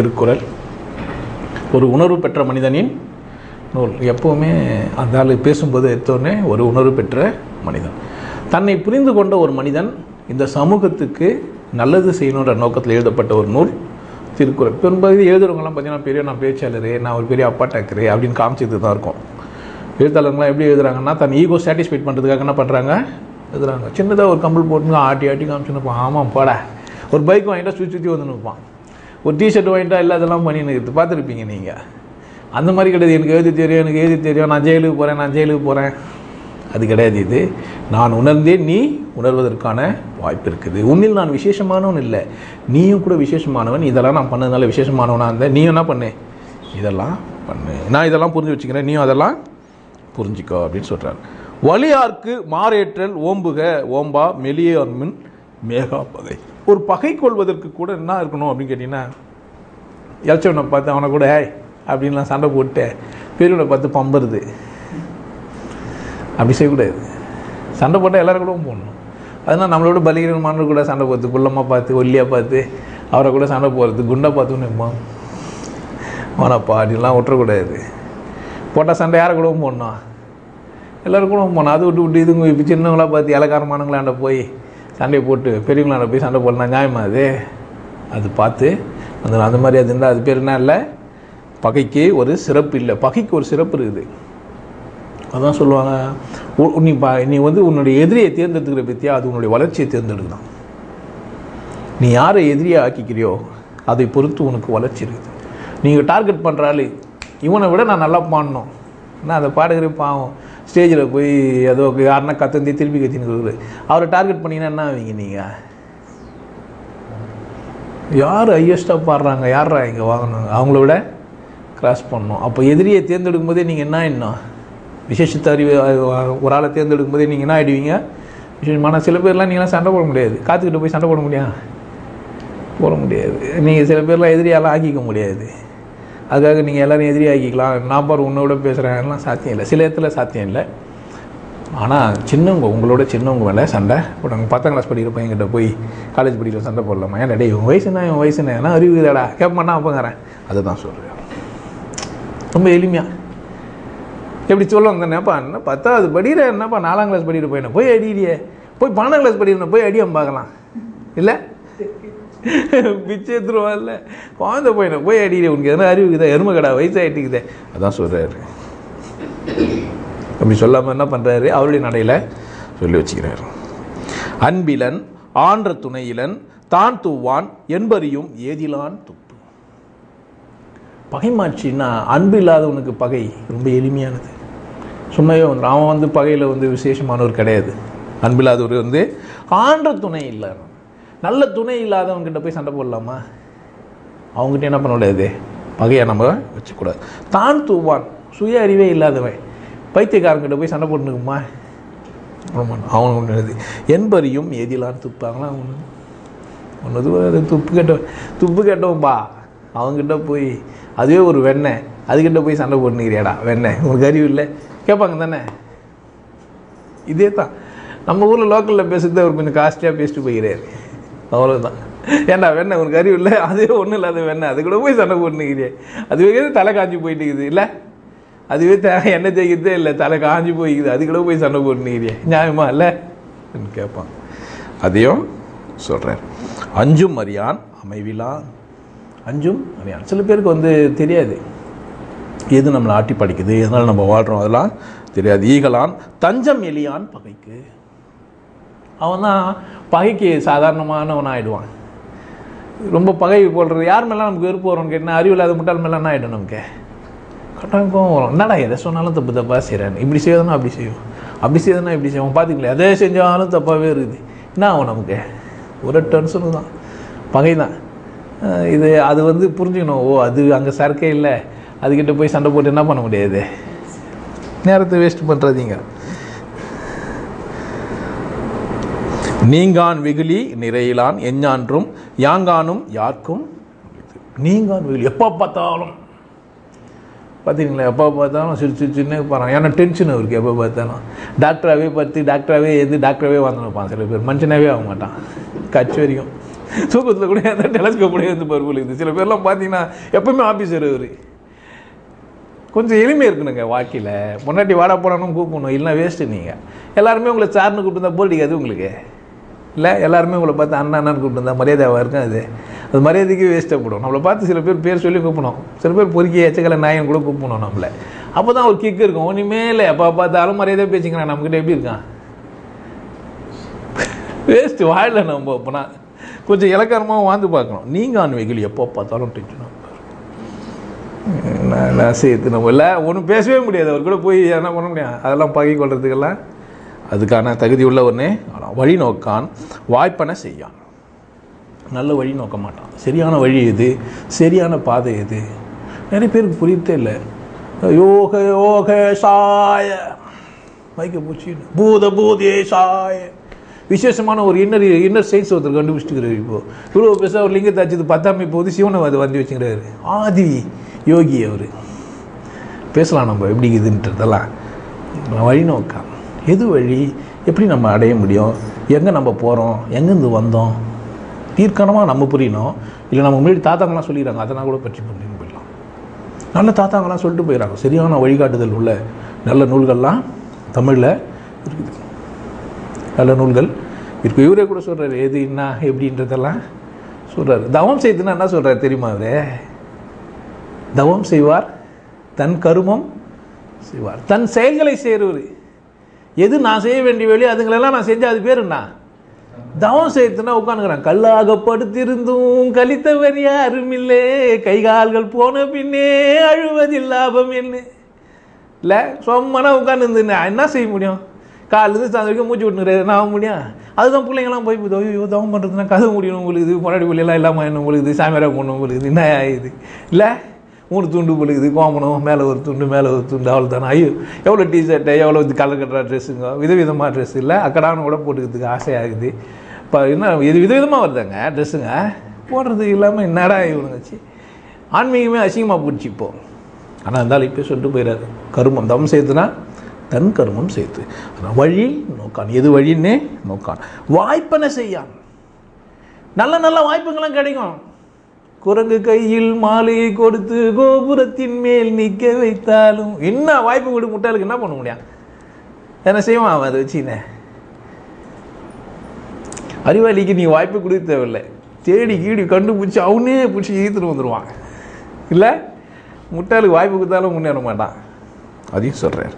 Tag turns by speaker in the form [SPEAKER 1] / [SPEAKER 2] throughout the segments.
[SPEAKER 1] திருக்குறள். ஒரு உணர்வு பெற்ற மனிதனின் நூல். எப்போவுமே அந்த ஆள் பேசும்போது எடுத்தோடனே ஒரு உணர்வு பெற்ற மனிதன். தன்னை புரிந்து கொண்ட ஒரு மனிதன் இந்த சமூகத்துக்கு நல்லது செய்யணுன்ற நோக்கத்தில் எழுதப்பட்ட ஒரு நூல் திருக்குறள். பெரும்பகுதி எழுதுறவங்கலாம் பார்த்தீங்கன்னா பெரிய நான் பேச்சாளர் நான் ஒரு பெரிய அப்பா டேக்கரு அப்படின்னு காமிச்சிட்டு தான் இருக்கும். எழுத்தாளர்கள்லாம் எப்படி எழுதுறாங்கன்னா தன் ஈகோ சாட்டிஸ்ஃபைட் பண்ணுறதுக்காக என்ன பண்ணுறாங்க எழுதுறாங்க. சின்னதாக ஒரு கம்பல் போட்டு ஆட்டி ஆட்டி காமிச்சுன்னு இருப்பான். ஆமாம் போட. ஒரு பைக் வாங்கிட்டா சுற்றி சுற்றி வந்து நிற்பான் ஒரு டிஷர்ட் வாங்கிட்டா இல்லை அதெல்லாம் பண்ணின்னு பார்த்துருப்பீங்க நீங்கள் அந்த மாதிரி கிடையாது. எனக்கு எழுதி தெரியும் எனக்கு எழுதி தெரியும். நான் ஜெயிலுக்கு போகிறேன் நான் ஜெயிலுக்கு போகிறேன் அது கிடையாது இது. நான் உணர்ந்தேன் நீ உணர்வதற்கான வாய்ப்பு இருக்குது. உன்னில் நான் விசேஷமானவன் இல்லை. நீயும் கூட விசேஷமானவன். இதெல்லாம் நான் பண்ணதுனால விசேஷமானவனாக இருந்தேன் நீயும் என்ன பண்ணு? இதெல்லாம் பண்ணு. நான் இதெல்லாம் புரிஞ்சு வச்சுக்கிறேன். நீயும் அதெல்லாம் புரிஞ்சிக்கோ அப்படின்னு சொல்கிறார் வலியார்க்கு மாறேற்றல் ஓம்புக ஓம்பா மெலியார் மேகாபதை மேகா பகை ஒரு பகை கொள்வதற்கு கூட என்ன இருக்கணும் அப்படின்னு கேட்டிங்கன்னா இலச்சவனை பார்த்து அவனை கூட ஏய் அப்படின்லாம் சண்டை போட்டு பெரியவனை பார்த்து பம்புறது. அப்படி செய்யக்கூடாது. சண்டை போட்டால் எல்லோரும் கூடவும் போடணும். அதனால் நம்மளோட பலிகரமான கூட சண்டை போகிறது குள்ளமாக பார்த்து ஒல்லியாக பார்த்து அவரை கூட சண்டை போகிறது குண்டை பார்த்து நிற்பான் வேணாப்பா அப்படின்லாம் விட்டுறக்கூடாது போட்டால் சண்டை யாரை கூடவும் போடணும்? எல்லோரும் கூடவும் போனோம் அது விட்டு விட்டு இதுங்க இப்போ சின்னவங்களா பார்த்து இலக்காரமானங்களாண்ட போய் சண்டையை போட்டு பெரியவங்களான போய் சண்டை போடலாம் நியாயமா அது? அது பார்த்து அந்த அந்த மாதிரி அது இருந்தால் அது பேர் என்ன இல்லை? பகைக்கு ஒரு சிறப்பு இல்லை. பகைக்கு ஒரு சிறப்பு இருக்குது. அதான் சொல்லுவாங்க. உ- நீ பா நீ வந்து உன்னுடைய எதிரியை தேர்ந்தெடுக்கிற பற்றியா அது உன்னுடைய வளர்ச்சியை தேர்ந்தெடுக்கலாம் நீ யாரை எதிரியை ஆக்கிக்கிறியோ அதை பொறுத்து உனக்கு வளர்ச்சி இருக்குது. நீங்கள் டார்கெட் பண்ணுற இவனை விட நான் நல்லா பாடணும் நான் அதை பாடுகிற பாவம். ஸ்டேஜில் போய் ஏதோ யாருன்னா கத்தந்தி திருப்பி கத்தின்னு அவரை டார்கெட் பண்ணிங்கன்னா என்ன ஆவீங்க நீங்கள் யார் ஹையஸ்ட்டாக பாடுறாங்க? யாரா இங்கே வாங்கணும்? அவங்கள விட கிராஸ் பண்ணணும். அப்போ எதிரியை தேர்ந்தெடுக்கும் போதே நீங்கள் என்ன இன்னும் விசேஷத்த அறிவு ஒரு ஆளை தேர்ந்தெடுக்கும் போதே நீங்கள் என்ன ஆகிடுவீங்க விசேஷமான சில பேர்லாம் நீங்களாம் சண்டை போட முடியாது. காத்துக்கிட்டு போய் சண்டை போட முடியாது போட முடியாது. நீங்கள் சில பேர்லாம் எதிரியாலாம் ஆக்கிக்க முடியாது. அதுக்காக நீங்கள் எல்லோரும் எதிரி ஆக்கிக்கலாம் நான் பாரு உன்னோட பேசுகிறேன்லாம் சாத்தியம் இல்லை. சில இடத்துல சாத்தியம் இல்லை. ஆனால் சின்னவங்க உங்களோட சின்னவங்க மேலே சண்டை. போட்டாங்க பத்தாம் கிளாஸ் படிக்கிற பையன்கிட்ட போய் காலேஜ் படிக்கிற சண்டை போடலாமா? ஏன் டேய் வயசு வயசுனா என் வயசு என்ன? அறிவுதாடா கேட்பானா அப்பங்கிறேன் அப்போங்கிறேன். அதுதான் சொல்கிறேன் ரொம்ப எளிமையாக எப்படி சொல்லுவாங்க என்னப்பா என்ன பத்தாவது படிக்கிற என்னப்பா நாலாம் கிளாஸ் படிக்கிற பையனை போய் அடிக்கிறியே போய் பன்னெண்டாம் கிளாஸ் படிக்கிறேன் போய் அடியாமல் பார்க்கலாம். இல்லை? பிச்சை எடுத்துருவான்ல குழந்தை பையனை போய் அடிக்கிற உனக்கு எதனா அறிவுக்குதா எருமை கடா வயசாயிட்டுக்குதே அதான் சொல்கிறாரு அப்படி சொல்லாமல் என்ன பண்ணுறாரு அவருடைய நடையில் சொல்லி வச்சுக்கிறார். அன்பிலன் ஆன்ற துணையிலன் தான் தூவான் என்பறியும் ஏதிலான் துப்பு. பகைமாட்சின்னா அன்பு இல்லாதவனுக்கு பகை ரொம்ப எளிமையானது. சும்மாவே வந்து அவன் வந்து பகையில் வந்து விசேஷமானவர் கிடையாது. அன்பில்லாதவர் வந்து ஆன்ற துணை இல்லை நல்ல துணை இல்லாதவன்கிட்ட போய் சண்டை போடலாமா? அவங்ககிட்ட என்ன பண்ண முடியாது? பகையை நம்ம வச்சுக்கூடாது. தான் தூவான் சுய அறிவே இல்லாதவன். பைத்தியக்காரங்கிட்ட போய் சண்டை போட்டுக்குமா அவனுக்கு ஒன்று என்பரியும் எதிலான்னு துப்பாங்களா? ஒன்று ஒன்று அது துப்பு கேட்டவன் துப்பு கேட்டவன்பா. அவங்ககிட்ட போய் அதுவே ஒரு வெண்ணெய் அதுக்கிட்ட போய் சண்டை போட்டுக்கிறியாடா வெண்ணெய் உனக்கு அறிவு இல்லை? கேட்பாங்க தானே? இதே தான் நம்ம ஊரில் லோக்கலில் பேசுறது அவர் கொஞ்சம் காஸ்ட்லியாக பேசிட்டு போய்கிறாரு அவ்வளோதான் ஏன்டா வெண்ணெய் உனக்கு அறிவு இல்லை? அதே ஒன்றும் இல்லாத வெண்ணெய். அது கூட போய் சண்டை போட்டுக்கிறியே அதுவே தலை காஞ்சி போயிட்டு இருக்குது இல்லை அதுவே த எண்ணெய் தேய்க்கிறதே இல்லை. தலை காஞ்சி போய்க்குது அது கூட போய் சண்டை போட்டுக்கிறியே நியாயமா இல்லை? கேட்பான் அதையும் சொல்கிறேன் அஞ்சும் அறியான் அமைவிலான் அஞ்சும் அறியான். சில பேருக்கு வந்து தெரியாது. எது நம்மளை ஆட்டி படிக்குது? எதனால் நம்ம வாழ்கிறோம் அதெல்லாம் தெரியாது. ஈகலான் தஞ்சம் எலியான் பகைக்கு. அவன் தான் பகைக்கு சாதாரணமானவன் ஆகிடுவான் ரொம்ப பகை போடுறது யார் மேலாம் நமக்கு வெறுப்பு வரும்னு கேட்டால் அறிவு இல்லாத முட்டாள் என்ன ஆகிடும் நமக்கு. கட்டாயம் கோவம் வரும். என்னடா எதை சொன்னாலும் தப்பு தப்பாக செய்கிறேன் இப்படி செய்யறதுனா அப்படி செய்வோம். அப்படி செய்யறதுனா இப்படி செய்வோம். பார்த்துக்கல எதை செஞ்சாலும் தப்பாகவே இருக்குது. என்ன ஆகும் நமக்கு? ஒரு டென்ஷனு தான் பகை தான் இது அது வந்து புரிஞ்சுக்கணும். ஓ அது அங்கே சரக்கே இல்லை. அதுக்கிட்ட போய் சண்டை போட்டு என்ன பண்ண முடியாது? நேரத்தை வேஸ்ட் பண்ணுறதீங்க நீங்கான் வெகுளி நிறையிலான் எஞ்ஞான்றும் யாங்கானும் யாருக்கும் நீங்கான் வெகுளி எப்போ பார்த்தாலும். பார்த்தீங்களா எப்போ பார்த்தாலும் சிரிச்சு சின்ன போகிறான் ஏன்னா டென்ஷன் அவருக்கு எப்போ பார்த்தாலும். டாக்டராகவே பார்த்து டாக்டராகவே எது டாக்டராகவே வந்துருப்பான் சில பேர். மனுஷனாகவே ஆக மாட்டான். கட்சி வரைக்கும். தூக்கத்தில் கூட அந்த டெலஸ்கோப் கூட வந்து பருவலுக்குது சில பேர்லாம் பார்த்தீங்கன்னா எப்பவுமே ஆஃபீஸர் அவர். கொஞ்சம் எளிமை இருக்கணுங்க வாழ்க்கையில். முன்னாடி வாடா போனாலும் கூப்பிடணும் இல்லைன்னா வேஸ்ட்டு நீங்கள் எல்லாருமே உங்களை சார்னு கூப்பிட்டு போட்டிக்காது உங்களுக்கு. இல்லை எல்லாருமே உங்களை பார்த்து அண்ணா அண்ணான்னு கூப்பிட்டு மரியாதையாக இருக்கும் அது அது மரியாதைக்கு வேஸ்ட்டாக போடும். நம்மளை பார்த்து சில பேர் பேர் சொல்லி கூப்பிடணும். சில பேர் பொறுக்கி எச்சக்கலை நாயன் கூட கூப்பிடணும் நம்மளை. அப்போ தான் ஒரு கிக் இருக்கும். ஒன்றுமே இல்லை எப்போ பார்த்தாலும் மரியாதையாக பேசிக்கிறான். நம்மக்கிட்ட எப்படி இருக்கான்? வேஸ்ட்டு வாழல நம்ம அப்போனா கொஞ்சம் இலக்காரமாக வாழ்ந்து பார்க்கணும். நீங்கள் ஆன்மீகில் எப்போ பார்த்தாலும் டென்ஷனாக நான் நான் சேர்த்து நம்ம இல்லை ஒன்றும் பேசவே முடியாது. அவர் கூட போய் என்ன பண்ண முடியும்? அதெல்லாம் பகை கொள்றதுக்கெல்லாம் அதுக்கான தகுதி உள்ள வழி நோக்கான் வாய்ப்பன செய்யான். நல்ல வழி நோக்க மாட்டான். சரியான வழி எது? சரியான பாதை எது? நிறைய பேருக்கு புரியத்தே இல்லை. யோக யோக சாய. மைக்க பூச்சி பூத பூதே சாய. விசேஷமான ஒரு இன்னர் இன்னர் சயின்ஸ் ஒருத்தர் கண்டுபிடிச்சிருக்கிறார் இப்போ. இவ்வளோ பெருசாக ஒரு லிங்கத்தை அச்சது பத்தாம் போது சிவனை அது வந்து வச்சுக்கிறாரு. ஆதி யோகி அவர். பேசலாம் நம்ம எப்படி இதுன்றதெல்லாம் வழி நோக்கான். எது வழி? எப்படி நம்ம அடைய முடியும்? எங்கே நம்ம போகிறோம் எங்கேருந்து வந்தோம்? தீர்க்கணமாக நம்ம புரியணும். இல்லை நம்ம முன்னாடி தாத்தாங்களாம் சொல்லிடுறாங்க. அதெல்லாம் கூட பற்றி புரிஞ்சுன்னு போயிடலாம். நல்ல தாத்தாங்களாம் சொல்லிட்டு போயிடறாங்க. சரியான வழிகாட்டுதல் உள்ள நல்ல நூல்கள்லாம் தமிழில் இருக்குது. நல்ல நூல்கள் இருக்கு. இவரே கூட சொல்கிறாரு எது என்ன எப்படின்றதெல்லாம் சொல்கிறாரு தவம் செய்துன்னா என்ன சொல்கிறார் தெரியுமா அவரே? தவம் செய்வார் தன் கருமம் செய்வார். தன் செயல்களை செய்கிறவர் எது நான் செய்ய வேண்டிய வேலையோ அதுங்களெல்லாம் நான் செஞ்சேன் அது பேர் என்ன? தவம் செய்யறதுனா உட்காந்துக்கிறான் கல்லாக படுத்திருந்தும் கழித்தவர் யாரும் இல்லை கை கால்கள் போன பின்னே அழுவதில் லாபம் என்ன? இல்லை சொம்மனா உட்காந்து என்ன செய்ய முடியும்? காலிலேருந்து சாயந்தரம் வரைக்கும் மூச்சு விட்டுங்கிறது என்ன ஆக முடியும்? அதுதான் பிள்ளைங்களாம் போய் போய் ஐயோ தவம் பண்ணுறதுனா கதை முடியணும் உங்களுக்கு. முன்னாடி பிள்ளைலாம் இல்லாமல் என்ன உங்களுக்கு சாமியாராக போகணும் உங்களுக்கு என்ன இது இல்லை மூணு துண்டு பொழுகுது கோமணம் மேலே ஒரு துண்டு மேலே ஒரு துண்டு அவ்வளோ தானே ஐயோ எவ்வளோ டிஷர்ட்டு எவ்வளோ கலர் கட்டுற ட்ரெஸ்ஸுங்க விதவிதமாக ட்ரெஸ் இல்லை. அக்கடான கூட போட்டுக்கிறதுக்கு ஆசையாகுது இப்போ என்ன இது விதவிதமாக வருதாங்க ட்ரெஸ்ஸுங்க போடுறது இல்லாமல் என்னடா இவனுங்கச்சு ஆன்மீகமே அசிங்கமாக போச்சு இப்போ. ஆனால் இருந்தாலும் இப்போ சொல்லிட்டு போயிடாது கருமம் தவம் சேர்த்துனா தன் கருமம் சேர்த்து ஆனால் வழி நோக்கான். எது வழின்னே நோக்கான். வாய்ப்பனை செய்யான். நல்ல நல்ல வாய்ப்புங்களாம் கிடைக்கும். குரங்கு கையில் மாலையை கொடுத்து கோபுரத்தின் மேல் நிற்க வைத்தாலும் என்ன வாய்ப்பு கொடு முட்டாளுக்கு என்ன பண்ண முடியும்? என்ன செய்வான் அவன்? அதை வச்சுனே அறிவாளிக்கு நீ வாய்ப்பு கொடுக்க தேவையில்லை. தேடி கீடி கண்டுபிடிச்சி அவனே பிடிச்சி ஈர்த்துட்டு வந்துடுவான் இல்லை? முட்டாளுக்கு வாய்ப்பு கொடுத்தாலும் முன்னேற மாட்டான். அதையும் சொல்கிறார்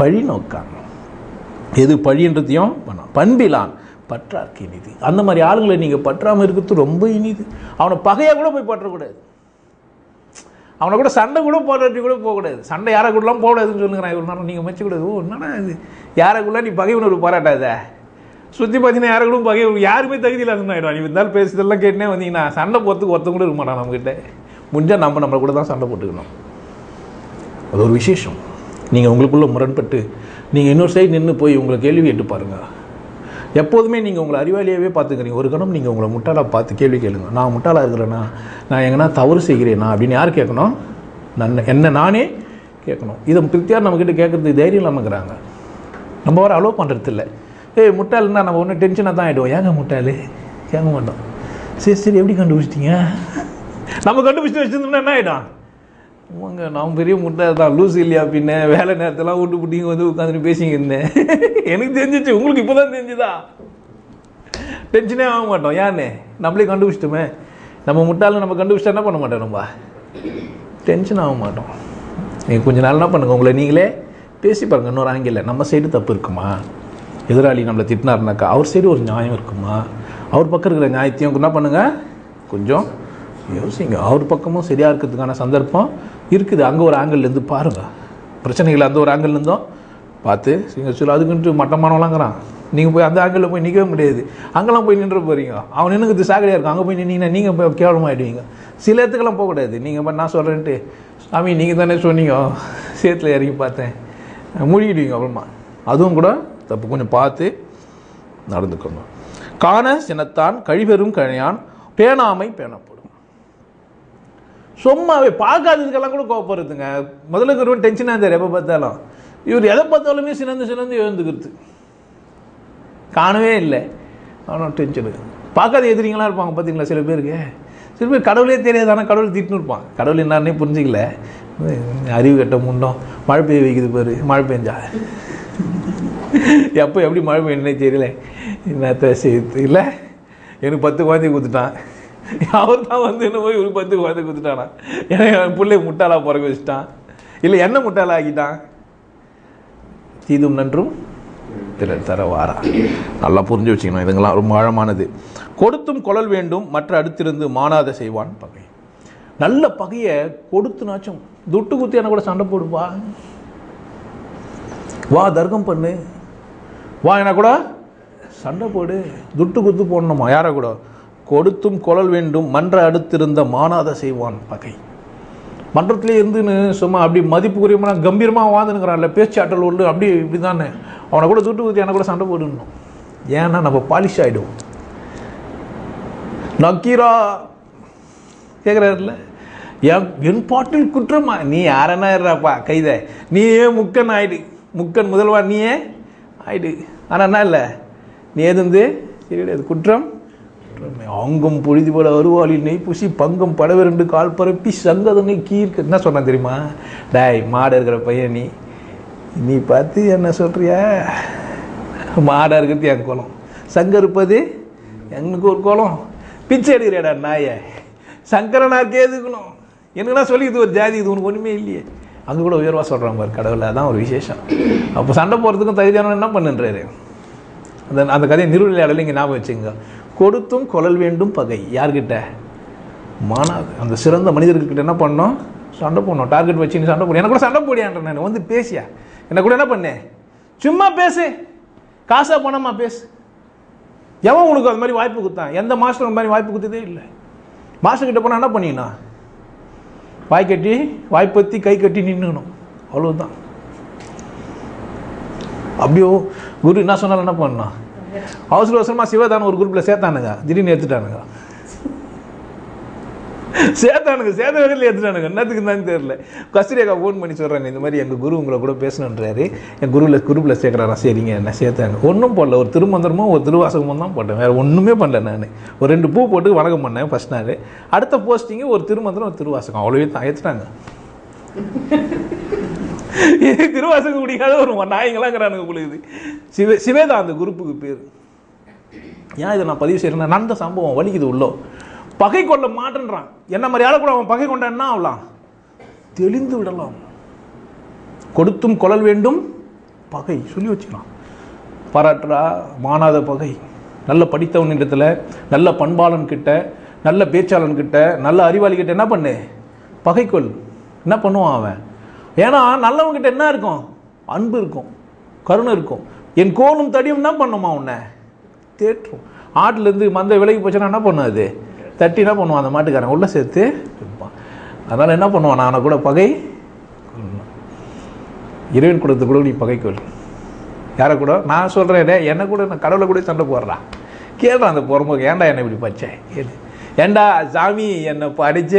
[SPEAKER 1] பழி நோக்கான் எது பழின்றதையும் பண்ணான் பண்பிலான். பற்றாக்கு இனிது அந்த மாதிரி ஆளுங்களை நீங்கள் பற்றாமல் இருக்கிறது ரொம்ப இனிது. அவனை பகையாக கூட போய் பற்றக்கூடாது. அவனை கூட சண்டை கூட போராட்டி கூட போகக்கூடாது. சண்டை யாரை கூடலாம் போகக்கூடாதுன்னு சொல்லுங்கிறான் இவ்வளோ நேரம் நீங்கள் மச்சக்கூடாது ஓ என்னடா இது? யாரைக்குள்ள நீ பகை உணர்வு பாராட்டாத? சுற்றி பார்த்தீங்கன்னா யாரை கூட பகை யாருமே தகுதி இல்லாத ஆகிடும் நீ இருந்தாலும் பேசுதெல்லாம் கேட்டுனே வந்தீங்கன்னா சண்டை போகிறதுக்கு ஒருத்தன் கூட இருக்க மாட்டான் நம்மக்கிட்ட முடிஞ்சால் நம்ம நம்மளை கூட தான் சண்டை போட்டுக்கணும். அது ஒரு விசேஷம். நீங்கள் உங்களுக்குள்ளே முரண்பட்டு நீங்கள் இன்னொரு சைடு நின்று போய் உங்களை கேள்வி கேட்டு பாருங்கள் எப்போதுமே நீங்கள் உங்களை அறிவாளியாகவே பார்த்துக்கிறீங்க. ஒரு கணம் நீங்கள் உங்களை முட்டாளாக பார்த்து கேள்வி கேளுங்க. நான் முட்டாளாக இருக்கிறேன்னா நான் எங்கன்னா தவறு செய்கிறேனா அப்படின்னு யார் கேட்கணும்? நான் என்ன நானே கேட்கணும். இதை பிரித்தியார் நம்மக்கிட்ட கேட்குறதுக்கு தைரியம் இல்லாமக்கிறாங்க நம்ம வர அலோவ் பண்ணுறது இல்லை ஏய் முட்டாள்னா நம்ம ஒன்றும் டென்ஷனாக தான் ஆகிடுவோம் ஏங்க முட்டாள்? கேட்க மாட்டோம்? சரி சரி எப்படி கண்டுபிடிச்சிட்டீங்க? நம்ம கண்டுபிடிச்சி வச்சுருந்தோம்னா என்ன ஆகிடும் ஆமாங்க நான் பெரிய முட்டை தான் லூஸ் இல்லையா பின்ன? வேலை நேரத்தெல்லாம் விட்டு புட்டிங்க வந்து உட்காந்துட்டு பேசிங்க இருந்தேன். எனக்கு தெரிஞ்சிச்சு. உங்களுக்கு இப்போ தான் தெரிஞ்சுதா டென்ஷனே ஆக மாட்டோம். யாருன்னு நம்மளே கண்டுபிடிச்சிட்டோமே. நம்ம முட்டாலும் நம்ம கண்டுபிடிச்சா என்ன பண்ண மாட்டோம் நம்ம? டென்ஷன் ஆக மாட்டோம். நீங்கள் கொஞ்ச நாள் என்ன பண்ணுங்க? உங்களை நீங்களே பேசி பாருங்க. இன்னொரு ஆங்கில நம்ம சைடு தப்பு இருக்குமா? எதிராளி நம்மளை திட்டினாருனாக்கா அவர் சைடு ஒரு நியாயம் இருக்குமா? அவர் பக்கம் இருக்கிற நியாயத்தையும் என்ன பண்ணுங்க? கொஞ்சம் யோசிங்க. அவர் பக்கமும் சரியாக இருக்கிறதுக்கான சந்தர்ப்பம் இருக்குது. அங்கே ஒரு ஆங்கிள்லேருந்து பாருங்கள் பிரச்சனைகள் அந்த ஒரு ஆங்கிள்லேருந்தும் பார்த்து நீங்கள் சொல்ல அதுக்குன்ட்டு மட்டமானவளாங்கிறான். நீங்கள் போய் அந்த ஆங்கிளில் போய் நிற்கவே முடியாது. அங்கெல்லாம் போய் நின்று போகிறீங்க அவன் நின்றுக்கு சாகடியாக இருக்கும். அங்கே போய் நின்னீங்கன்னா நீங்கள் போய் கேவலமாகிடுவீங்க சில இடத்துக்கெல்லாம் போகக்கூடாது நீங்கள் இப்போ நான் சொல்கிறேன்ட்டு சாமி நீங்கள் தானே சொன்னீங்க. சேத்துல இறங்கி பார்த்தேன். மூழ்கிடுவீங்க அப்புறமா. அதுவும் கூட தப்பு. கொஞ்சம் பார்த்து நடந்துக்கணும். காண சினத்தான் கழிவெறும் கழையான் பேணாமை பேணப்படும் சும்மாவே பார்க்காததுக்கெல்லாம் கூட கோவப்படுறதுங்க. முதல்ல ஒருவன் டென்ஷனாக இருந்தார் எப்போ பார்த்தாலும். இவர் எதை பார்த்தாலுமே சினந்து சினந்து எழுந்துக்கிறது. காணவே இல்லை. ஆனால் டென்ஷனு பார்க்காத எதிரிங்களாம் இருப்பாங்க பார்த்தீங்களா சில பேருக்கு? சில பேர் கடவுளே தெரியாது ஆனால் கடவுள் திட்டுன்னு இருப்பான் கடவுள் என்னன்னே புரிஞ்சிக்கல. அறிவு கட்ட முண்டோம். மழை பெய்ய வைக்குது பாரு மழை பெஞ்சா. எப்போ எப்படி மழை பெய்யணுன்னே தெரியல. என்னத்த செய்யுது இல்லை. எனக்கு பத்து குழந்தைய கொடுத்துட்டான். அவர் தான் வந்து என்ன போய் ஒரு பத்து குழந்தை கொடுத்துட்டானா? ஏன்னா என் பிள்ளை முட்டாளா பிறகு வச்சுட்டான். இல்லை என்ன முட்டாளா ஆக்கிட்டான்? தீதும் நன்றும் திரு தர வாரா. நல்லா புரிஞ்சு வச்சுக்கணும் இதுங்களாம் ரொம்ப ஆழமானது. கொடுத்தும் கொழல் வேண்டும் மற்ற அடுத்திருந்து மானாத செய்வான் பகை. நல்ல பகையை கொடுத்துனாச்சும் துட்டு குத்தி என்ன கூட சண்டை போடுவா வா தர்க்கம் பண்ணு. வா என்ன கூட சண்டை போடு. துட்டு குத்து போடணுமா? யாரை கூட? கொடுத்தும் கொழல் வேண்டும் மன்ற அடுத்திருந்த மானாத செய்வான் பகை. மன்றத்திலே இருந்துன்னு சும்மா அப்படி மதிப்பு மதிப்புக்குரியமான கம்பீரமாக வாழ்ந்துனுக்கிறான்ல பேச்சாற்றல் உண்டு அப்படி இப்படி தானே அவனை கூட சுட்டு ஊற்றி என்ன கூட சண்டை போடணும் ஏன்னா நம்ம பாலிஷ் ஆகிடுவோம் நக்கீரா கேட்குறாருல்ல என் என் பாட்டில் குற்றமா? நீ யாரனா இருறாப்பா கைத. நீயே முக்கன் ஆயிடு. முக்கன் முதல்வா நீயே ஆயிடு. ஆனால் என்ன இல்லை? நீ எதுந்து வந்து குற்றம். அங்கும் பொழுது போல வருவாளி நெய் பூசி பங்கம் படவிரண்டு கால் பரப்பி சங்கதனை கீர்க்க என்ன சொன்னான் தெரியுமா? டாய் மாடு இருக்கிற பையன் நீ. நீ பார்த்து என்ன சொல்றியா? மாடாக இருக்கிறது என் குளம் சங்கம் இருப்பது எங்களுக்கு ஒரு குளம் பிச்சை எடுக்கிறேடா நாய. சங்கரனாருக்கே எதுக்கணும்? என்னன்னா சொல்லி இது ஒரு ஜாதி இது உனக்கு ஒன்றுமே இல்லையே. அங்கே கூட உயர்வாக சொல்கிறான் பாரு கடவுள் அதான் ஒரு விசேஷம். அப்போ சண்டை போகிறதுக்கும் தகுதியானவன் என்ன பண்ணுன்றாரு? அந்த அந்த கதையை நிறுவலையாடல இங்கே ஞாபகம் வச்சுங்க கொடுத்தும் கொழல் வேண்டும் பகை. யார்கிட்ட? மானாது அந்த சிறந்த மனிதர்கிட்ட என்ன பண்ணோம்? சண்டை போடணும். டார்கெட் வச்சு நீ சண்டை போடு. எனக்கு கூட சண்டை போடியான்ற நான். வந்து பேசியா? என்ன கூட என்ன பண்ணேன் சும்மா பேசு. காசாக பணமா பேசு. எவன் உனக்கு அது மாதிரி வாய்ப்பு கொடுத்தான் எந்த மாஸ்டர் அந்த மாதிரி வாய்ப்பு கொடுத்ததே இல்லை. மாஸ்டர் கிட்ட போனால் என்ன பண்ணினா? வாய் கட்டி வாய்ப்பத்தி கை கட்டி நின்றுணும் அவ்வளோதான் அப்படியோ குரு என்ன சொன்னாலும் என்ன பண்ணான் அவசர அவசரமாக சிவதான ஒரு குரூப்பில் சேர்த்தானுங்க. திடீர்னு எடுத்துட்டானுங்க சேர்த்தானுங்க. சேர்த்த வகையில் எடுத்துட்டானுங்க என்னத்துக்கு தான் தெரியல. கஸ்தூரியக்கா ஃபோன் பண்ணி சொல்கிறாங்க இந்த மாதிரி எங்கள் குரு உங்களை கூட பேசணுன்றாரு. என் குருவில் குரூப்பில் சேர்க்குறாரா? சரிங்க என்ன சேர்த்தாங்க? ஒன்றும் போடல. ஒரு திருமந்திரமும் ஒரு திருவாசகமும் தான் போட்டேன். வேறு ஒன்றுமே பண்ணல நான். ஒரு ரெண்டு பூ போட்டு வணக்கம் பண்ணேன் ஃபஸ்ட் நாள். அடுத்த போஸ்டிங்கு ஒரு திருமந்திரம் ஒரு திருவாசகம். அவ்வளோவே தான். ஏற்றுட்டாங்க இது திருவாசகம் குடிக்காத ஒரு நாயங்களாங்கிறானுங்க பொழுது. சிவ சிவேதா அந்த குரூப்புக்கு பேர். ஏன் இதை நான் பதிவு செய்கிறேன் நடந்த சம்பவம் வலிக்குது உள்ளோ. பகை கொள்ள மாட்டேன்றான். என்ன மாதிரி ஆள கூட அவன் பகை கொண்ட என்ன ஆகலாம்? தெளிந்து விடலாம். கொடுத்தும் கொழல் வேண்டும் பகை. சொல்லி வச்சுக்கலாம். பாராட்டுறா மானாத பகை. நல்ல படித்தவன் இடத்துல நல்ல பண்பாளன் கிட்ட நல்ல பேச்சாளன் கிட்ட நல்ல அறிவாளி கிட்ட என்ன பண்ணு? பகைக்கொள். என்ன பண்ணுவான் அவன்? ஏன்னா நல்லவங்கிட்ட என்ன இருக்கும்? அன்பு இருக்கும். கருணை இருக்கும். என் கோணும் தடியும் என்ன பண்ணுமா உன்னை? தேற்றும். ஆட்டிலேருந்து மந்த விலைக்கு போச்சுன்னா என்ன பண்ணும் அது? தட்டி என்ன பண்ணுவான் அந்த மாட்டுக்காரன்? உள்ளே சேர்த்து வைப்பான் அதனால் என்ன பண்ணுவான்? நான் கூட பகை இறைவன் கொடுத்த கூட நீ பகை கொள். யாரை கூட? நான் சொல்கிறேன் என்னை என்ன கூட நான் கடவுளை கூட சண்டை போடுறான் கேட்குறான் அந்த புறம்போக்கு ஏன்டா என்னை இப்படி பச்சேன் கேளு. ஏண்டா சாமி என்னை படைச்ச?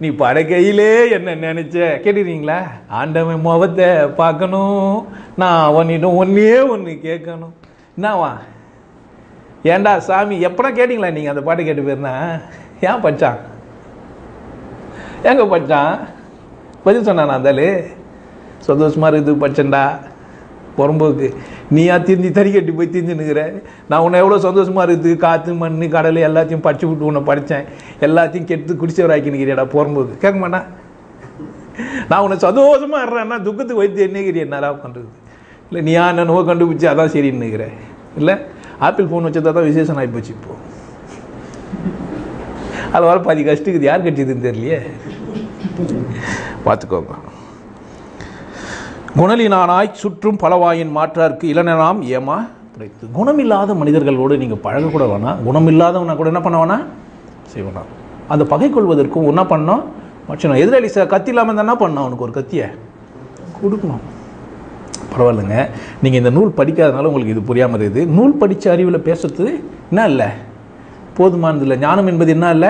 [SPEAKER 1] நீ படைக்கையிலே என்ன நினைச்ச. கேட்டுக்கிறீங்களா? ஆண்டவன் முகத்தை பார்க்கணும். நான் ஒன்னிட்டும் ஒன்றே ஒன்று கேட்கணும். என்னவா ஏண்டா சாமி எப்படா கேட்டிங்களா நீங்கள் அந்த பாட்டு கேட்டு போயிருந்தா? ஏன் படித்தான் எங்கே படித்தான் பதில் சொன்னான் அந்தாலே சந்தோஷமா இருக்குது படிச்சேன்டா புறம்போக்கு. நீயா திருந்தி தறி கட்டி போய் திரிஞ்சுன்னுக்கிற நான் உன்னை எவ்வளோ சந்தோஷமாக இருக்குது? காற்று மண் கடல் எல்லாத்தையும் படிச்சு விட்டு உன்னை படித்தேன் எல்லாத்தையும் கெடுத்து குடிச்சவராக்கினுக்கிறியாடா புறம்போக்கு. கேட்க மாட்டா? நான் உன்னை சந்தோஷமா இருறேன்னா துக்கத்துக்கு வைத்து என்னங்கிறிய என்னடா பண்ணுறது இல்லை நீயா என்னென்னவோ கண்டுபிடிச்சி அதான் சரின்னுக்கிற. இல்லை ஆப்பிள் ஃபோன் வச்சதா தான் விசேஷம் ஆகிப்போச்சு இப்போ. அதை வர பாதி கஷ்டத்துக்கு யார் கட்சிதுன்னு தெரியலையே. பார்த்துக்கோங்க. குணலினானாய் சுற்றும் பலவாயின் மாற்றார்க்கு இளநனாம் ஏமா? கிடைத்து குணமில்லாத மனிதர்களோடு நீங்கள் பழகக்கூட வேணாம் குணமில்லாதவனை கூட என்ன பண்ண வேணாம் செய்வனா. அந்த பகை கொள்வதற்கும் என்ன பண்ணோம்? மச்சனும் எதிராளி சார். கத்தி இல்லாமல் இருந்தால் என்ன பண்ணோம் அவனுக்கு ஒரு கத்தியை? கொடுக்கணும். பரவாயில்லைங்க. நீங்கள் இந்த நூல் படிக்காதனால உங்களுக்கு இது புரியாமல் இருக்குது. நூல் படித்த அறிவில் பேசுறது என்ன இல்லை? போதுமானது இல்லை ஞானம் என்பது என்ன இல்லை?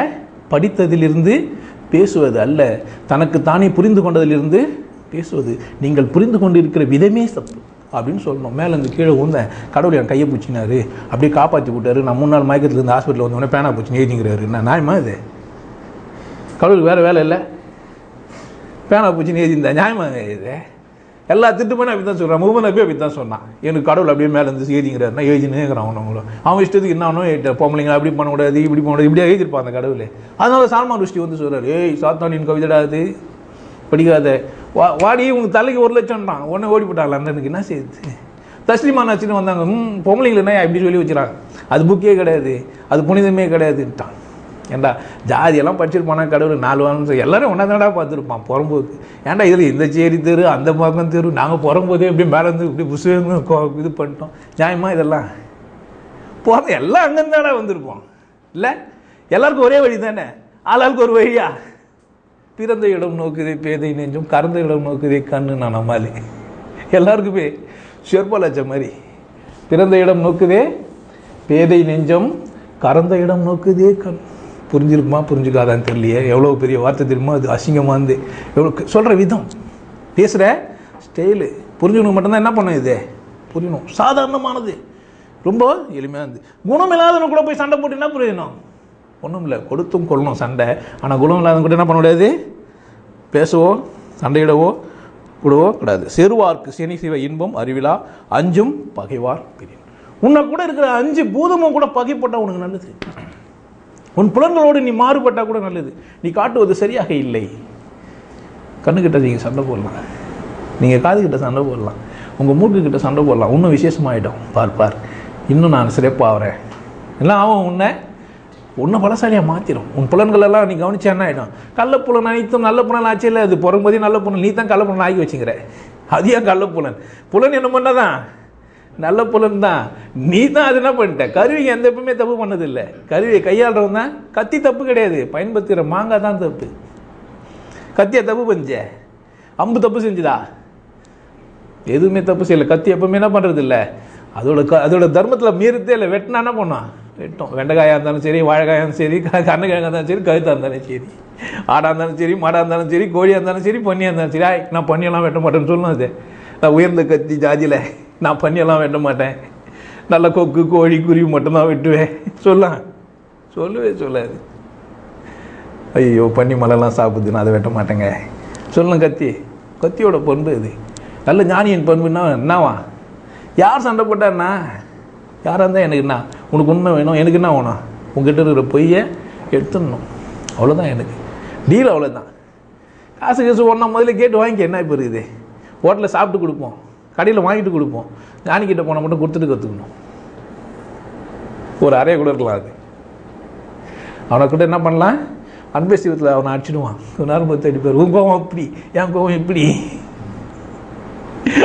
[SPEAKER 1] படித்ததிலிருந்து பேசுவது அல்ல. தனக்கு தானே புரிந்து கொண்டதிலிருந்து பேசுவது நீங்கள் புரிந்து கொண்டிருக்கிற விதமே தப்பு அப்படின்னு சொல்லணும். மேலே இருந்து கீழே ஊந்தேன் கடவுள் என் கையை பிடிச்சினாரு. அப்படியே காப்பாற்றி விட்டாரு. நான் மூணு நாள் மயக்கத்துல இருந்து ஹாஸ்பிட்டல் வந்தோடனே பேனா பிடிச்சி எழுதிங்கிறாரு நான் நியாயமா இது? கடவுளுக்கு வேறு வேலை இல்லை? பேனா பூச்சி எழுதியிருந்தா நியாயமா இது? எல்லா திட்டுமே அப்படி தான் சொல்கிறான் முகமது நபி அப்படி தான் சொன்னான். எனக்கு கடவுள் அப்படியே மேலே இருந்து எழுதிங்கிறாருன்னா எழுதினேங்கிறான் அவனுங்களும் அவன் இஷ்டத்துக்கு என்ன ஆனும் பொம்பளைங்க அப்படி பண்ணக்கூடாது இப்படி பண்ணக்கூடாது இப்படியே எழுதியிருப்பான் அந்த கடவுள். அதனால சால்மான் ருஷ்டி வந்து சொல்கிறார் ஏய் சாத்தான் கவிதடா அது. படிக்காத வா வாடி உங்க தலைக்கு ஒரு லட்சம்ன்றான். உடனே ஓடி போட்டான் லண்டனுக்கு என்ன செய்யுது தஸ்லிமா நச்சுன்னு வந்தாங்க. ம் பொம்பளைங்களா என்ன இப்படி சொல்லி வச்சுறாங்க. அது புக்கே கிடையாது. அது புனிதமே கிடையாதுன்ட்டான். ஏண்டா ஜாதியெல்லாம் படிச்சிருப்பானா கடவுள் நாலு வாரம் எல்லாரும் ஒன்றா தானடா பார்த்துருப்பான் புறம்போக்கு ஏன்டா இதில் இந்த சேரி தெரு அந்த பக்கம் தெரு நாங்கள் புறம்போதே இப்படி மேலே இருந்து இப்படி புசுவங்க இது பண்ணிட்டோம். நியாயமா இதெல்லாம்? போகிறது எல்லாம் அங்கேருந்தாடா வந்திருப்போம் இல்லை? எல்லாருக்கும் ஒரே வழி தானே? ஆளாளுக்கு ஒரு வழியா? பிறந்த இடம் நோக்குதே பேதை நெஞ்சும் கறந்த இடம் நோக்குதே கண்ணு நான் நம்மாலே எல்லாருக்குமே ஷெர்பலாச்ச மாதிரி. பிறந்த இடம் நோக்குதே பேதை நெஞ்சம் கறந்த இடம் நோக்குதே கண். புரிஞ்சிருக்குமா புரிஞ்சுக்காதான்னு தெரியலையே. எவ்வளோ பெரிய வார்த்தை தெரியுமா அது அசிங்கமாக இருந்து. எவ்வளோ சொல்கிற விதம். பேசுகிற ஸ்டைலு. புரிஞ்சுக்கணும் மட்டும்தான் என்ன பண்ணும் இது? புரியணும். சாதாரணமானது. ரொம்ப எளிமையாக இருந்து. குணம் இல்லாதவங்க கூட போய் சண்டை போட்டு என்ன புரியணும்? ஒன்றும் இல்லை கொடுத்தும் கொள்ளணும் சண்டை. ஆனால் குணம் இல்லாதவங்க கூட என்ன பண்ண முடியாது? பேசவோ சண்டையிடவோ கூடவோ கூடாது செருவார்க்கு செனி சிவ இன்பம் அறிவிலா அஞ்சும் பகைவார் பிரியும் உன்னை கூட இருக்கிற அஞ்சு பூதமும் கூட பகைப்பட்டால் உனக்கு நல்லது. உன் புலன்களோடு நீ மாறுபட்டால் கூட நல்லது. நீ காட்டுவது சரியாக இல்லை. கண்ணுக்கிட்ட நீங்கள் சண்டை போடலாம். நீங்கள் காதுகிட்ட சண்டை போடலாம். உங்கள் மூக்குக்கிட்ட சண்டை போடலாம். இன்னும் விசேஷமாயிடும். பார் பார். இன்னும் நான் சிறப்பாகிறேன் எல்லாம் ஆகும் உன்னை. உன்னை பலசாலியாக மாற்றிடும் உன் புலன்கள் எல்லாம் நீ கவனிச்சா என்ன ஆகிடும் கள்ள புலன் அனைத்தும் நல்ல புலன் ஆச்சு இல்லை? அது பிறகும்போதே நல்ல புலன். நீ தான் கள்ள புலன் ஆகி வச்சுக்கிற. அது ஏன் கள்ள புலன்? புலன் என்ன பண்ணதான் நல்ல புலன் தான். நீ தான் அது என்ன பண்ணிட்ட? கருவிங்க எந்த எப்பவுமே தப்பு பண்ணதில்லை. கருவியை கையாளுறவன் தான். கத்தி தப்பு கிடையாது. பயன்படுத்துகிற மாங்காய் தான் தப்பு. கத்தியை தப்பு பண்ணிச்ச? அம்பு தப்பு செஞ்சுதா? எதுவுமே தப்பு செய்யலை. கத்தி எப்பவுமே என்ன பண்ணுறது இல்லை அதோட க அதோட தர்மத்தில் மீறதே இல்லை. வெட்டினா என்ன பண்ணான் வெட்டும் வெண்டைக்காயாக இருந்தாலும் சரி வாழைக்காயாக இருந்தாலும் சரி கண்ணக்கிழங்காக இருந்தாலும் சரி கழுத்தாக இருந்தாலும் சரி ஆடாக இருந்தாலும் சரி மாடாக இருந்தாலும் சரி கோழியாக இருந்தாலும் சரி பண்ணியாக இருந்தாலும் சரி ஆய் நான் பன்னியெல்லாம் வெட்ட மாட்டேன்னு சொல்லணும் அது நான் உயர்ந்த கத்தி ஜாதியில் நான் பன்னியெல்லாம் வெட்ட மாட்டேன் நல்ல கொக்கு கோழி குருவி மட்டும்தான் வெட்டுவேன் சொல்லலாம் சொல்லவே சொல்லாது ஐயோ பன்னி மலைலாம் சாப்பிடுது நான் அதை வெட்ட மாட்டேங்க சொல்லணும் கத்தி கத்தியோட பண்பு இது நல்ல ஞானியின் பண்புன்னா என்னவா யார் சண்டை போட்டான்னா யாராக இருந்தால் எனக்கு என்ன உனக்கு உண்மை வேணும் எனக்கு என்ன வேணும்? உங்ககிட்ட இருக்கிற பொய்யை எடுத்துடணும். அவ்வளோதான் எனக்கு. டீல் அவ்வளோதான் காசு காசு ஒன்றா முதல்ல கேட்டு வாங்கி என்ன இப்போ இருக்குது? ஹோட்டலில் சாப்பிட்டு கொடுப்போம். கடையில் வாங்கிட்டு கொடுப்போம். ஞானிக்கிட்ட போனால் மட்டும் கொடுத்துட்டு கற்றுக்கணும் ஒரு அறைய கூட இருக்கலாம் அது. அவனை கூட என்ன பண்ணலாம்? அன்பை சிவத்தில் அவனை அடிச்சிடுவான். நேரம் பத்து பேர் உன் கோவம் இப்படி என் கோவம் இப்படி.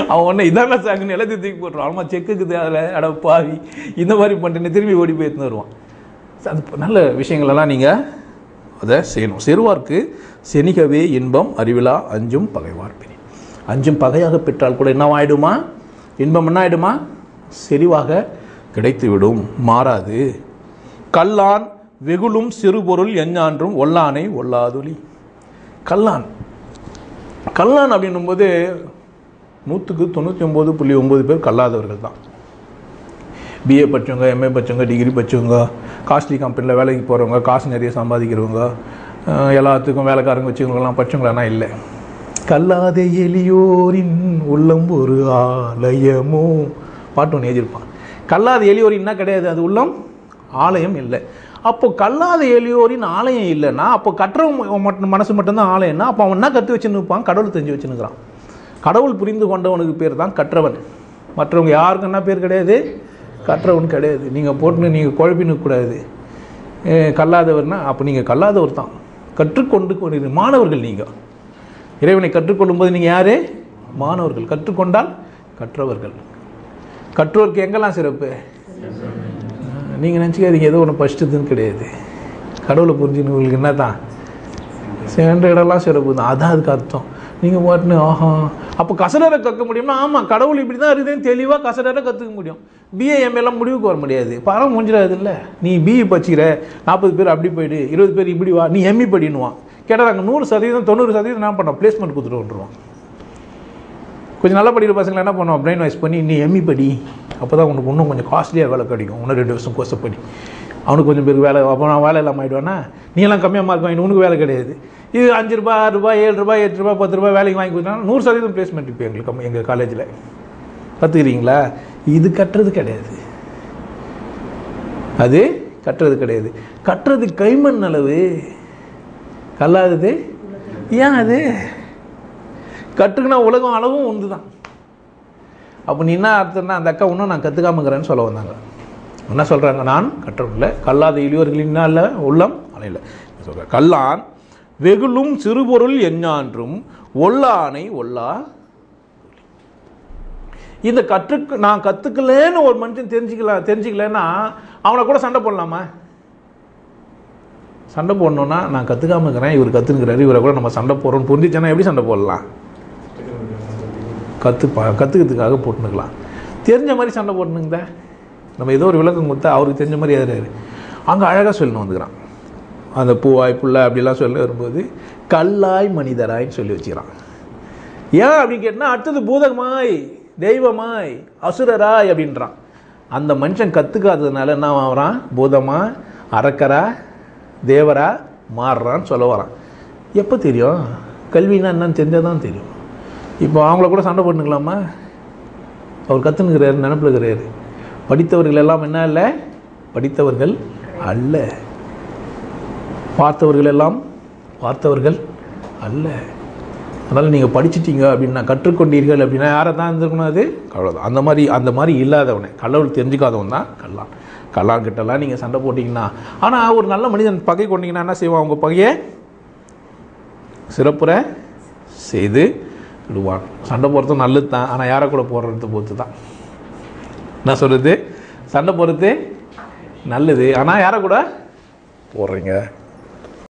[SPEAKER 1] அவன் ஒன்று இதான சாங்குன்னு எல்லாத்தையும் தூக்கி போட்டுருவான். அவன் செக்குக்குது அதில். அட பாவி. இந்த மாதிரி பண்ணிட்டு திரும்பி ஓடி போய் எடுத்துன்னு வருவான். அது நல்ல விஷயங்களெல்லாம் நீங்கள் அதை செய்யணும். செருவார்க்கு செனிகவே இன்பம் அறிவிலா அஞ்சும் பகைவார் பிரி அஞ்சும் பகையாக பெற்றால் கூட என்னவாயிடுமா இன்பம் என்ன ஆயிடுமா? செறிவாக கிடைத்துவிடும். மாறாது. கல்லான் வெகுளும் சிறுபொருள் எஞ்ஞான்றும் ஒல்லானை ஒல்லாதுலி கல்லான். கல்லான் அப்படின்னும்போது நூற்றுக்கு தொண்ணூற்றி ஒம்பது புள்ளி ஒம்பது பேர் கல்லாதவர்கள் தான். பிஏ படித்தவங்க எம்ஏ படித்தவங்க டிகிரி படித்தவங்க காஸ்ட்லி கம்பெனியில் வேலைக்கு போகிறவங்க காசு நிறைய சம்பாதிக்கிறவங்க எல்லாத்துக்கும் வேலைக்காரங்க வச்சுக்கிறவங்கலாம் படித்தவங்களெல்லாம் இல்லை. கல்லாத எளியோரின் உள்ளம் ஒரு ஆலயமோ? பாட்டு ஒன்று எழுதியிருப்பான். கல்லாத எளியோரின்னா என்ன கிடையாது அது உள்ளம் ஆலயம் இல்லை. அப்போ கல்லாத எளியோரின் ஆலயம் இல்லைன்னா அப்போ கட்டுறவன் மட்டும் மனசு மட்டும்தான் ஆலயம்னா அப்போ அவன் என்ன கற்று வச்சுன்னு இருப்பான்? கடவுள் தெரிஞ்சு வச்சுன்னுக்கிறான். கடவுள் புரிந்து கொண்டவனுக்கு பேர் தான் கற்றவன். மற்றவங்க யாருக்கும் என்ன பேர் கிடையாது? கற்றவன் கிடையாது. நீங்கள் போட்டு நீங்கள் குழப்பின்னு கூடாது. கல்லாதவர்னா அப்போ நீங்கள் கல்லாதவர் தான். கற்றுக்கொண்டு கொண்டு மாணவர்கள் நீங்கள் இறைவனை கற்றுக்கொள்ளும்போது நீங்கள் யார்? மாணவர்கள். கற்றுக்கொண்டால் கற்றவர்கள். கற்றோருக்கு எங்கெல்லாம் சிறப்பு? நீங்கள் நினச்சிக்காதீங்க ஏதோ ஒன்று படிச்சதுன்னு கிடையாது. கடவுளை புரிஞ்சுனவங்களுக்கு என்ன தான் சென்ற இடம்லாம் சிறப்பு தான் அதான் அதுக்கு அர்த்தம். நீங்கள் பாட்டுன்னு ஆஹா. அப்போ கசடரை கற்க முடியும்னா ஆமாம் கடவுள் இப்படி தான் இருக்குதுன்னு தெளிவாக கசடரை கற்றுக்க முடியும். பிஏ எம்ஏலாம் முடிவுக்கு வர முடியாது. பரம் முடிஞ்சிடாது இல்லை? நீ பிஇ படிச்சுக்கிற நாற்பது பேர் அப்படி போயிடு இருபது பேர் இப்படி வா நீ எம்இ படின்னுவான். கேட்டால் நாங்கள் நூறு சதவீதம் தொண்ணூறு சதவீதம் என்ன பண்ணோம். பிளேஸ்மெண்ட் கொடுத்துட்டு வந்துருவோம். கொஞ்சம் நல்லா படிக்கிற பசங்களை என்ன பண்ணுவோம் பிரெயின் வாய்ஸ் பண்ணி நீ எம்மி படி. அப்போ தான் உனக்கு இன்னும் கொஞ்சம் காஸ்ட்லியாக வேலை கிடைக்கும். இன்னும் ரெண்டு வருஷம் கோர்ஸை படி. அவனுக்கு கொஞ்சம் பேருக்கு வேலை அப்போ நான் வேலை இல்லாமல் ஆகிடுவானா நீ எல்லாம் கம்மியாக மார்க் வாங்கிட்டு உனக்கு வேலை கிடையாது. இது அஞ்சு ரூபாய் ஆறு ரூபாய் ஏழு ரூபாய் எட்டு ரூபாய் பத்து ரூபாய் வேலைக்கு வாங்கி கொடுத்தாங்கன்னா நூறு சதவீதம் பிளேஸ்மெண்ட் இப்போ எங்களுக்கு எங்கள் காலேஜில் பார்த்துக்கிறீங்களா? இது கட்டுறது கிடையாது. அது கட்டுறது கிடையாது. கட்டுறது கைமண் அளவு. கல்லாதது? ஏன் அது? கட்டுக்குனா உலகம் அளவும் ஒன்று தான் அப்போ நீ என்ன அர்த்தம்னா அந்த அக்கா இன்னும் நான் கற்றுக்காமக்கிறேன்னு சொல்ல வந்தாங்க. என்ன சொல்கிறாங்க நான் கற்றவில்லை கல்லாத இளியோர்களினால உள்ளம் அலையில. சொல்கிறேன் கல்லான் வெகுளும் சிறுபொருள் எஞ்ஞான்றும் ஒல்லானை ஒல்லா. இந்த கற்றுக்கு நான் கற்றுக்கலன்னு ஒரு மனுஷன் தெரிஞ்சுக்கலாம் தெரிஞ்சுக்கலன்னா அவனை கூட சண்டை போடலாமா? சண்டை போடணுன்னா நான் கற்றுக்காம இருக்கிறேன் இவர் கற்றுக்கிறாரு இவரை கூட நம்ம சண்டை போடுறோம்னு புரிஞ்சிச்சேன்னா எப்படி சண்டை போடலாம்? கற்றுப்பா கற்றுக்கிறதுக்காக போட்டுனுக்கலாம் தெரிஞ்ச மாதிரி சண்டை போட்டுனுங்க நம்ம ஏதோ ஒரு விளக்கம் கொடுத்தா அவருக்கு தெரிஞ்ச மாதிரி எதிராரு அங்கே அழகாக சொல்லணும் வந்துக்கிறான். அந்த பூவாய் புள்ள அப்படிலாம் சொல்லி வரும்போது கல்லாய் மனிதராய்ன்னு சொல்லி வச்சுக்கிறான். ஏன் அப்படின்னு கேட்டால் அடுத்தது பூதகமாய் தெய்வமாய் அசுரராய் அப்படின்றான். அந்த மனுஷன் கற்றுக்காததுனால என்ன ஆகிறான் பூதமா அரக்கரா தேவரா மாறுறான்னு சொல்ல வரான். எப்போ தெரியும்? கல்வினா என்னன்னு தெரிஞ்சால் தான் தெரியும். இப்போ அவங்கள கூட சண்டை போட்டுக்கலாமா? அவர் கற்றுனுக்கிறாரு நினப்பிலுக்கிறாரு படித்தவர்கள் எல்லாம் என்ன இல்லை? படித்தவர்கள் அல்ல. பார்த்தவர்கள் எல்லாம் பார்த்தவர்கள் அல்ல. அதனால் நீங்கள் படிச்சிட்டீங்க அப்படின்னா கற்றுக்கொண்டீர்கள் அப்படின்னா யாரை தான் இருந்திருக்கணும் அது? அவ்வளோதான் அந்த மாதிரி அந்த மாதிரி இல்லாதவனை. கடவுள் தெரிஞ்சுக்காதவன் தான் கல்லான். கல்லான் கிட்டலாம் நீங்கள் சண்டை போட்டிங்கன்னா ஆனால் ஒரு நல்ல மனிதன் பகை கொண்டீங்கன்னா என்ன செய்வான்? உங்கள் பகையை சிறப்புற செய்து விடுவான். சண்டை போடுறது நல்லது தான் ஆனால் யாரை கூட போடுறது பொறுத்து தான் என்ன சொல்கிறது சண்டை போடுறது நல்லது. ஆனால் யாரை கூட போடுறீங்க?